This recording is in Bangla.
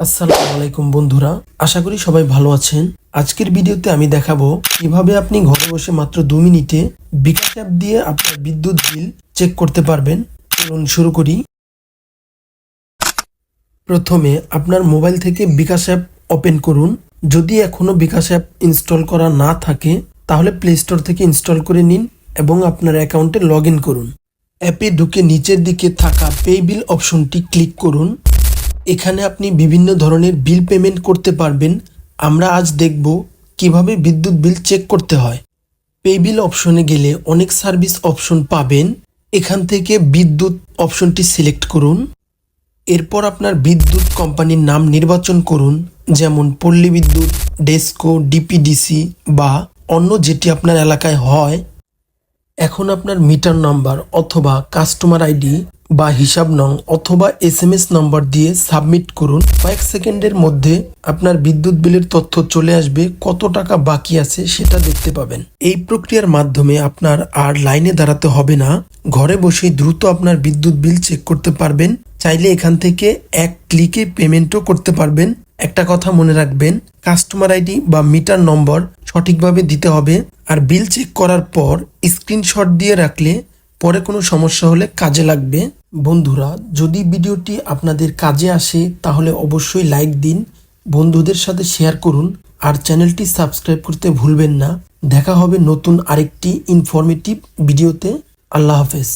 আসসালামু আলাইকুম বন্ধুরা, আশা করি সবাই ভালো আছেন। আজকের ভিডিওতে আমি দেখাবো কীভাবে আপনি ঘরে বসে মাত্র দু মিনিটে বিকাশ অ্যাপ দিয়ে আপনার বিদ্যুৎ বিল চেক করতে পারবেন। চলুন শুরু করি। প্রথমে আপনার মোবাইল থেকে বিকাশ অ্যাপ ওপেন করুন। যদি এখনও বিকাশ অ্যাপ ইনস্টল করা না থাকে, তাহলে প্লে স্টোর থেকে ইনস্টল করে নিন এবং আপনার অ্যাকাউন্টে লগ করুন। অ্যাপে ঢুকে নিচের দিকে থাকা পে বিল অপশনটি ক্লিক করুন। এখানে আপনি বিভিন্ন ধরনের বিল পেমেন্ট করতে পারবেন। আমরা আজ দেখব কীভাবে বিদ্যুৎ বিল চেক করতে হয়। পে বিল অপশনে গেলে অনেক সার্ভিস অপশন পাবেন। এখান থেকে বিদ্যুৎ অপশনটি সিলেক্ট করুন। এরপর আপনার বিদ্যুৎ কোম্পানির নাম নির্বাচন করুন, যেমন পল্লী বিদ্যুৎ, ডেস্কো, ডিপিডিসি বা অন্য যেটি আপনার এলাকায় হয়। এখন আপনার মিটার নাম্বার অথবা কাস্টমার আইডি বা হিসাব নং অথবা এস এম এস নাম্বার দিয়ে সাবমিট করুন। কয়েক সেকেন্ডের মধ্যে আপনার বিদ্যুৎ বিলের তথ্য চলে আসবে। কত টাকা বাকি আছে সেটা দেখতে পাবেন। এই প্রক্রিয়ার মাধ্যমে আপনার আর লাইনে দাঁড়াতে হবে না। ঘরে বসে দ্রুত আপনার বিদ্যুৎ বিল চেক করতে পারবেন। চাইলে এখান থেকে এক ক্লিকে পেমেন্টও করতে পারবেন। একটা কথা মনে রাখবেন, কাস্টমার আইডি বা মিটার নম্বর সঠিকভাবে দিতে হবে। আর বিল চেক করার পর স্ক্রিনশট দিয়ে রাখলে পরে কোনো সমস্যা হলে কাজে লাগবে। বন্ধুরা, যদি ভিডিওটি আপনাদের কাজে আসে, তাহলে অবশ্যই লাইক দিন, বন্ধুদের সাথে শেয়ার করুন, আর চ্যানেলটি সাবস্ক্রাইব করতে ভুলবেন না। দেখা হবে নতুন আরেকটি ইনফরমেটিভ ভিডিওতে। আল্লাহ হাফেজ।